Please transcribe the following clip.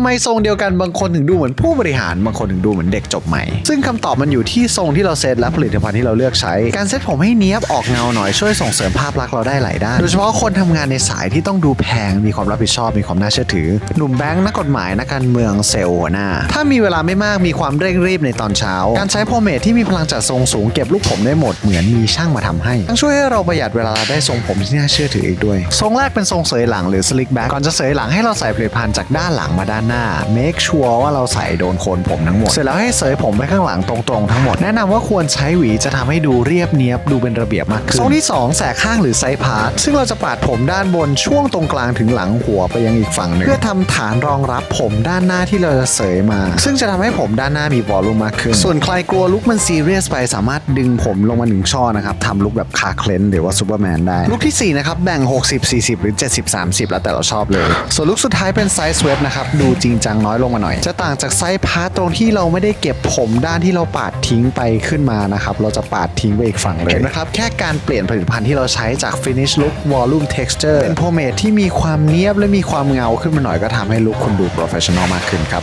ำไมทรงเดียวกันบางคนถึงดูเหมือนผู้บริหารบางคนถึงดูเหมือนเด็กจบใหม่ ซึ่งคำตอบมันอยู่ที่ทรงที่เราเซตและผลิตภัณฑ์ที่เราเลือกใช้ การเซตผมให้เนี้ยบออกเงาหน่อยช่วยส่งเสริมภาพลักษณ์เราได้หลายด้าน โดยเฉพาะคนทำงานในสายที่ต้องดูแพงมีความรับผิดชอบมีความน่าเชื่อถือ หนุ่มแบงค์นักกฎหมายนักการเมืองเซลล์หัวหน้า ถ้ามีเวลาไม่มากมีความเร่งรีบในตอนเช้า การใช้โพรเมทที่มีพลังจัดทรงสูงเก็บลูกผมได้หมดเหมือนมีช่างมาทำให้ทั้งช่วยให้เราประหยัดเวลาได้ทรงผมที่น่าเชื่อถืออีกด้วย ทรงแรกเป็นทรงเสยหลังหรือ slick back ก่อนจะเสยหลังให้เราใส่ผลิตภัณฑ์จากด้านหลังมาด้านหน้า make sure ว่าเราใส่โดนโคนผมทั้งหมด เสร็จแล้วให้เสยผมไปข้างหลังตรงๆทั้งหมด แนะนำว่าควรใช้หวีจะทำให้ดูเรียบเนียบดูเป็นระเบียบมากขึ้นทรงที่ 2 แสกข้างหรือไซพาร์ทซึ่งเราจะปาดผมด้านบนช่วงตรงกลางถึงหลังหัวไปยังอีกฝั่งหนึ่งเพื่อทำฐานรองรับผมด้านหน้าที่เราจะเสยมา ซึ่งจะทำให้ผมด้านหน้ามีวอลลุ่มมากขึ้น ส่วนใครกลัวลุคมันซีเรียสไปสามารถดึงผมลงมาหนึ่งช่อนะครับทำลุคแบบคาเคลนหรือว่าซูเปอร์แมนได้ลุคที่ 4 นะครับ แบ่ง 60 40 หรือ 70 30 แล้วแต่เราชอบเลย ส่วนลุคสุดท้ายเป็นไซส์เวฟนะครับ ดูจริงจังน้อยลงมาหน่อย จะต่างจากไซส์พาร์ทตรงที่เราไม่ได้เก็บผมด้านที่เราปาดทิ้งไปขึ้นมานะครับ เราจะปาดทิ้งไปอีกฝั่งเลยเห็นไหมครับ แค่การเปลี่ยนผลิตภัณฑ์ที่เราใช้จาก finish look volume texture เป็นโพรเมทที่มีความเนียบและมีความเงาขึ้นมาหน่อยก็ทำให้ลุคคุณดู professional มากขึ้นครับ